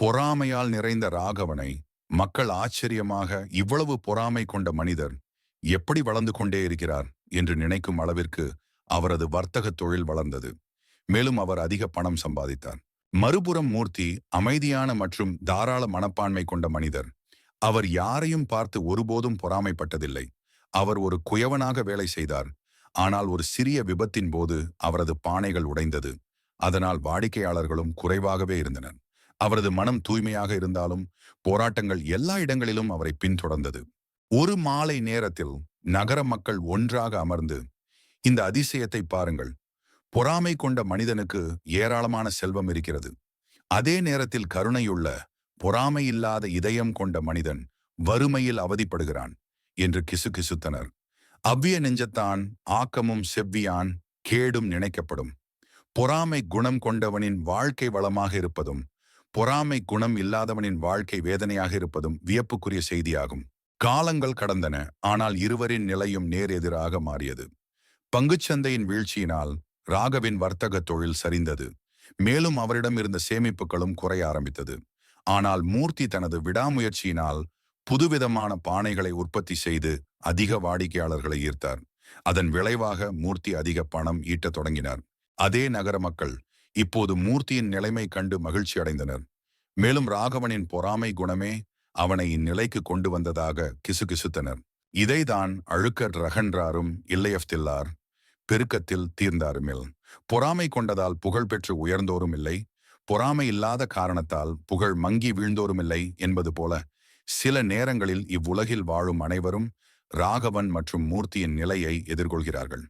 பொறாமையால் நிறைந்த ராகவனை மக்கள் ஆச்சரியமாக இவ்வளவு பொறாமை கொண்ட மனிதர் எப்படி வளர்ந்து கொண்டே இருக்கிறார் என்று நினைக்கும் அளவிற்கு அவரது வர்த்தக தொழில் வளர்ந்தது. மேலும் அவர் அதிக பணம் சம்பாதித்தார். மறுபுறம் மூர்த்தி அமைதியான மற்றும் தாராள மனப்பான்மை கொண்ட மனிதர். அவர் யாரையும் பார்த்து ஒருபோதும் பொறாமைப்பட்டதில்லை. அவர் ஒரு குயவனாக வேலை செய்தார். ஆனால் ஒரு சிறிய விபத்தின் போது அவரது பானைகள் உடைந்தது. அதனால் வாடிக்கையாளர்களும் குறைவாகவே இருந்தனர். அவரது மனம் தூய்மையாக இருந்தாலும் போராட்டங்கள் எல்லா இடங்களிலும் அவரை பின்தொடர்ந்தது. ஒரு மாலை நேரத்தில் நகர மக்கள் ஒன்றாக அமர்ந்து இந்த அதிசயத்தை பாருங்கள். பொறாமை கொண்ட மனிதனுக்கு ஏராளமான செல்வம் இருக்கிறது. அதே நேரத்தில் கருணையுள்ள பொறாமை இல்லாத இதயம் கொண்ட மனிதன் வறுமையில் அவதிப்படுகிறான் என்று கிசுகிசுத்தனர். அவ்விய நெஞ்சத்தான் ஆக்கமும் செவ்வியான் கேடும் நினைக்கப்படும். பொறாமை குணம் கொண்டவனின் வாழ்க்கை வளமாக இருப்பதும் பொறாமை குணம் இல்லாதவனின் வாழ்க்கை வேதனையாக இருப்பதும் வியப்புக்குரிய செய்தியாகும். காலங்கள் கடந்தன ஆனால் இருவரின் நிலையும் நேர் எதிராக மாறியது. பங்குச்சந்தையின் வீழ்ச்சியினால் ராகவின் வர்த்தக தொழில் சரிந்தது. மேலும் அவரிடம் இருந்த சேமிப்புகளும் குறைய ஆரம்பித்தது. ஆனால் மூர்த்தி தனது விடாமுயற்சியினால் புதுவிதமான பானைகளை உற்பத்தி செய்து அதிக வாடிக்கையாளர்களை ஈர்த்தார். அதன் விளைவாக மூர்த்தி அதிக பணம் ஈட்டத் தொடங்கினார். அதே நகர மக்கள் இப்போது மூர்த்தியின் நிலைமை கண்டு மகிழ்ச்சி அடைந்தனர். மேலும் ராகவனின் பொறாமை குணமே அவனை இந்நிலைக்கு கொண்டு வந்ததாக கிசுகிசுத்தனர். இதைதான் அழுக்கர் ரகன்றாரும் இல்லையஃப்தில்லார் பெருக்கத்தில் தீர்ந்தாருமில். பொறாமை கொண்டதால் புகழ் பெற்று உயர்ந்தோரும் இல்லை. பொறாமை இல்லாத காரணத்தால் புகழ் மங்கி வீழ்ந்தோரும் இல்லை என்பது போல சில நேரங்களில் இவ்வுலகில் வாழும் அனைவரும் ராகவன் மற்றும் மூர்த்தியின் நிலையை எதிர்கொள்கிறார்கள்.